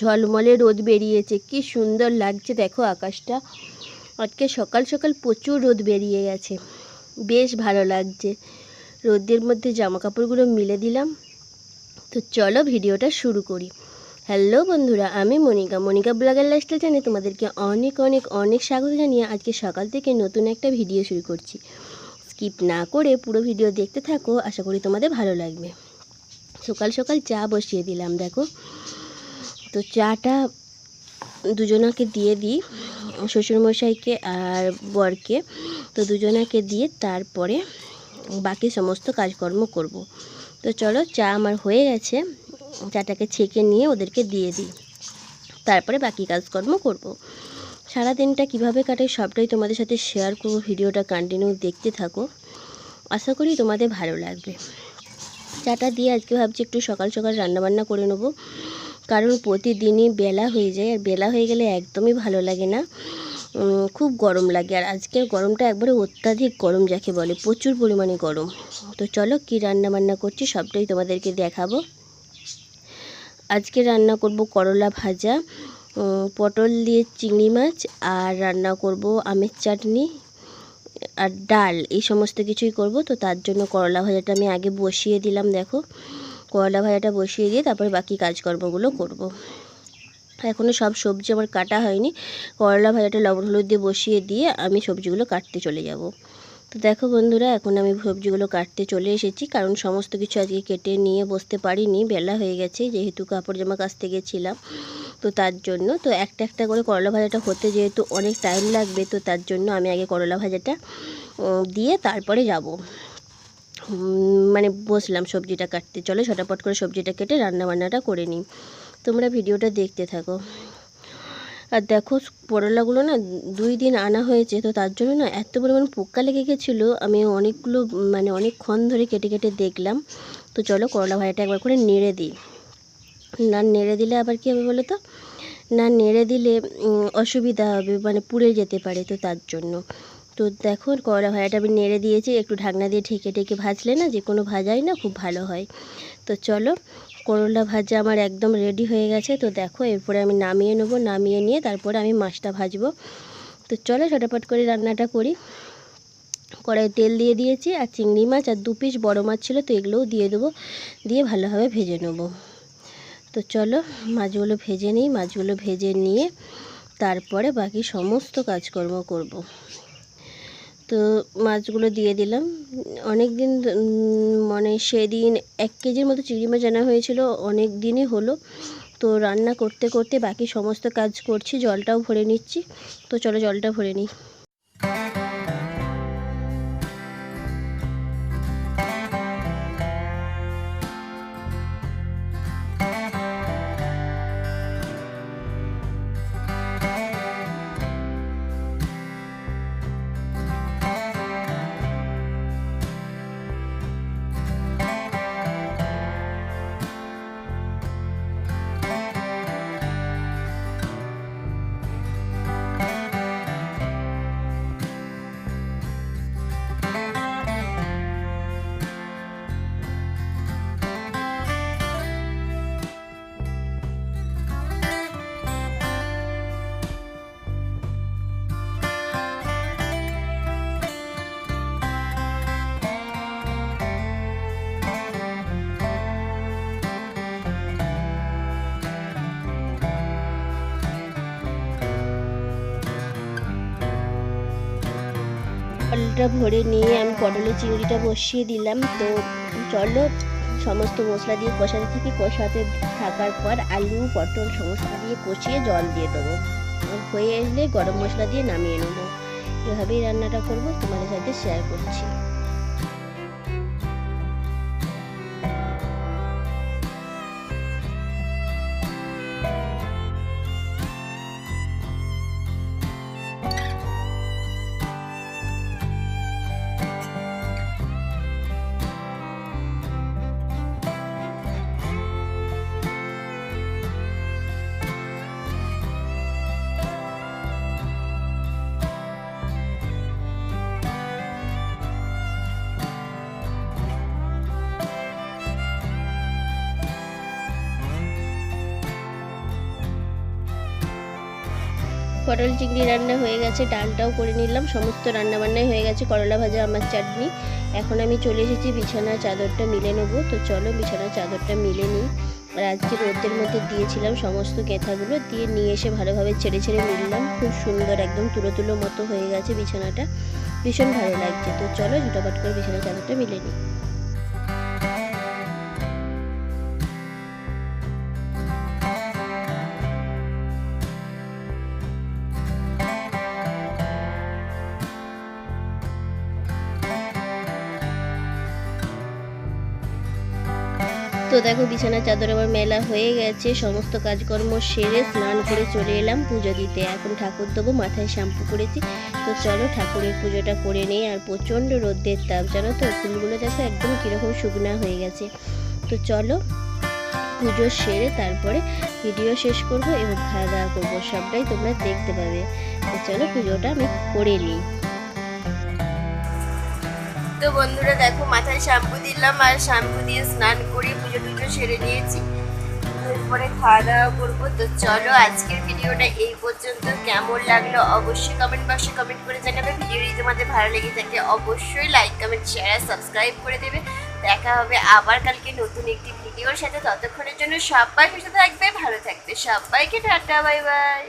ঝলমলে রোদ বেরিয়েছে, কি সুন্দর লাগছে দেখো আকাশটা। আজকে সকাল সকাল প্রচুর রোদ বেরিয়ে গেছে, বেশ ভালো লাগছে। রোদের মধ্যে জামা কাপড়গুলো মিলে দিলাম। তো চলো ভিডিওটা শুরু করি। হ্যালো বন্ধুরা, আমি মনিকা। মনিকা ব্লগার লাইফস্টাইল চ্যানেলে তোমাদেরকে অনেক অনেক অনেক স্বাগত জানিয়ে আজকে সকাল থেকে নতুন একটা ভিডিও শুরু করছি। স্কিপ না করে পুরো ভিডিও দেখতে থাকো, আশা করি তোমাদের ভালো লাগবে। সকাল সকাল চা বসিয়ে দিলাম, দেখো। তো চাটা দুজনাকে দিয়ে দিই, শ্বশুরমশাইকে আর বরকে। তো দুজনাকে দিয়ে তারপরে বাকি সমস্ত কাজকর্ম করব। তো চলো, চা আমার হয়ে গেছে। চাটাকে ছেঁকে নিয়ে ওদেরকে দিয়ে দিই। তারপরে বাকি কাজকর্ম করব। সারা দিনটা কীভাবে কাটে সবটাই তোমাদের সাথে শেয়ার করব, ভিডিওটা কন্টিনিউ দেখতে থাকো। আশা করি তোমাদের ভালো লাগবে। চাটা দিয়ে আজকে ভাবছি একটু সকাল সকাল রান্নাবান্না করে নেব। কারণ প্রতিদিনই বেলা হয়ে যায়, আর বেলা হয়ে গেলে একদমই ভালো লাগে না। খুব গরম লাগে, আর আজকের গরমটা একবারে অত্যাধিক গরম যাকে বলে, প্রচুর পরিমাণে গরম। তো চলো কী রান্না বান্না করছি সবটাই তোমাদেরকে দেখাবো। আজকে রান্না করব করলা ভাজা পটল দিয়ে চিংড়ি মাছ, আর রান্না করব আমের চাটনি, আর ডাল, এই সমস্ত কিছুই করব। তো তার জন্য করলা ভাজাটা আমি আগে বসিয়ে দিলাম, দেখো। করলা ভাজাটা বসিয়ে দিয়ে তারপরে বাকি কাজকর্মগুলো করব। এখনও সব সবজি আমার কাটা হয়নি। করলা ভাজাটা লবণ হলুদ দিয়ে বসিয়ে দিয়ে আমি সবজিগুলো কাটতে চলে যাব। তো দেখো বন্ধুরা, এখন আমি সবজিগুলো কাটতে চলে এসেছি। কারণ সমস্ত কিছু আজকে কেটে নিয়ে বসতে পারিনি, বেলা হয়ে গেছে, যেহেতু কাপড় জামা কাচতে গেছিলাম। তো তার জন্য, তো একটা একটা করে করলা ভাজাটা হতে যেহেতু অনেক টাইম লাগবে, তো তার জন্য আমি আগে করলা ভাজাটা দিয়ে তারপরে যাব। মানে বসলাম সবজিটা কাটতে। চলো ছটাপট করে সবজিটা কেটে রান্না বান্নাটা করে নিই। তোমরা ভিডিওটা দেখতে থাকো। আর দেখো করলাগুলো না দুই দিন আনা হয়েছে, তো তার জন্য না এত পরিমাণ পোকা লেগে গেছিল, আমি অনেকগুলো মানে অনেকক্ষণ ধরে কেটে কেটে দেখলাম। তো চলো করলা ভাজাটা একবার করে নেড়ে দিই। না নেড়ে দিলে আবার কী হবে বলো তো? না নেড়ে দিলে অসুবিধা হবে মানে পুড়ে যেতে পারে তো তার জন্য। তো দেখো, করলা ভাজাটা আমি নেড়ে দিয়েছি, একটু ঢাকনা দিয়ে ঢেকে ঢেকে ভাজলে না যে কোনো ভাজাই না খুব ভালো হয়। তো চলো, করলা ভাজা আমার একদম রেডি হয়ে গেছে। তো দেখো, এরপরে আমি নামিয়ে নেব, নামিয়ে নিয়ে তারপরে আমি মাছটা ভাজবো। তো চলো, ঝটাপট করে রান্নাটা করি। কড়াই তেল দিয়ে দিয়েছি, আর চিংড়ি মাছ আর দু পিস বড়ো মাছ ছিল, তো এগুলোও দিয়ে দেবো। দিয়ে ভালোভাবে ভেজে নেব। তো চলো, মাছগুলো ভেজে নিই, মাছগুলো ভেজে নিয়ে তারপরে বাকি সমস্ত কাজকর্ম করব। তো মাছগুলো দিয়ে দিলাম। অনেক দিন মানে সেদিন এক কেজির মতো চিংড়ি মাছ আনা হয়েছিল অনেক দিনই হলো। তো রান্না করতে করতে বাকি সমস্ত কাজ করছি, জলটাও ভরে নিচ্ছি। তো চলো জলটা ভরে নিই। পটলটা ভরে নিয়ে আমি পটলের চিংড়িটা বসিয়ে দিলাম। তো চলো, সমস্ত মশলা দিয়ে কষাতে থেকে কষাতে থাকার পর আলু, পটল সমস্ত দিয়ে কষিয়ে জল দিয়ে দেবো। হয়ে এলে গরম মশলা দিয়ে নামিয়ে নেব। এভাবেই রান্নাটা করব, তোমাদের সাথে শেয়ার করছি। পটল চিংড়ি রান্না হয়ে গেছে, ডালটাও করে নিলাম, সমস্ত রান্না বান্নাই হয়ে গেছে, করলা ভাজা, আমার চাটনি। এখন আমি চলে এসেছি বিছানার চাদরটা মিলে নেব। তো চলো বিছানার চাদরটা মিলে নিই। আর আজকে রোদের মধ্যে দিয়েছিলাম সমস্ত কেথাগুলো, দিয়ে নিয়ে এসে ভালোভাবে ছেড়ে ছেড়ে মিললাম। খুব সুন্দর, একদম তুলো তুলো মতো হয়ে গেছে বিছানাটা। ভীষণ ভালো লাগছে। তো চলো ঝুটাপাট করে বিছানার চাদরটা মিলে নিই। তো দেখো বিছানার চাদর আমার মেলা হয়ে গেছে, সমস্ত কাজকর্ম সেরে স্নান করে চলে এলাম পুজো দিতে। এখন ঠাকুর দেবো, মাথায় শ্যাম্পু করেছি। তো চলো ঠাকুরের পুজোটা করে নেই, আর প্রচণ্ড রোদ্রের তাপ, জানো তো? ফুলগুলো দেখো একদম কীরকম শুকনা হয়ে গেছে। তো চলো পুজো সেরে তারপরে ভিডিও শেষ করব এবং খাওয়া দাওয়া করব, সবটাই তোমরা দেখতে পাবে। তো চলো পুজোটা আমি করে নিই। তো বন্ধুরা দেখো, মাথায় শ্যাম্পু দিলাম আর শ্যাম্পু দিয়ে স্নান করে, পুজো টুজো সেরে নিয়েছি। এরপরে খাওয়া দাওয়া করব। তো চলো আজকের ভিডিওটা এই পর্যন্ত। কেমন লাগল অবশ্যই কমেন্ট বক্সে কমেন্ট করে জানাবে। ভিডিওটি তোমাদের ভালো লেগে থাকে, অবশ্যই লাইক কমেন্ট শেয়ার সাবস্ক্রাইব করে দেবে। দেখা হবে আবার কালকে নতুন একটি ভিডিওর সাথে। ততক্ষণের জন্য সবাই সুস্থ থাকবে, ভালো থাকবে। সবাইকে টাটা বাই বাই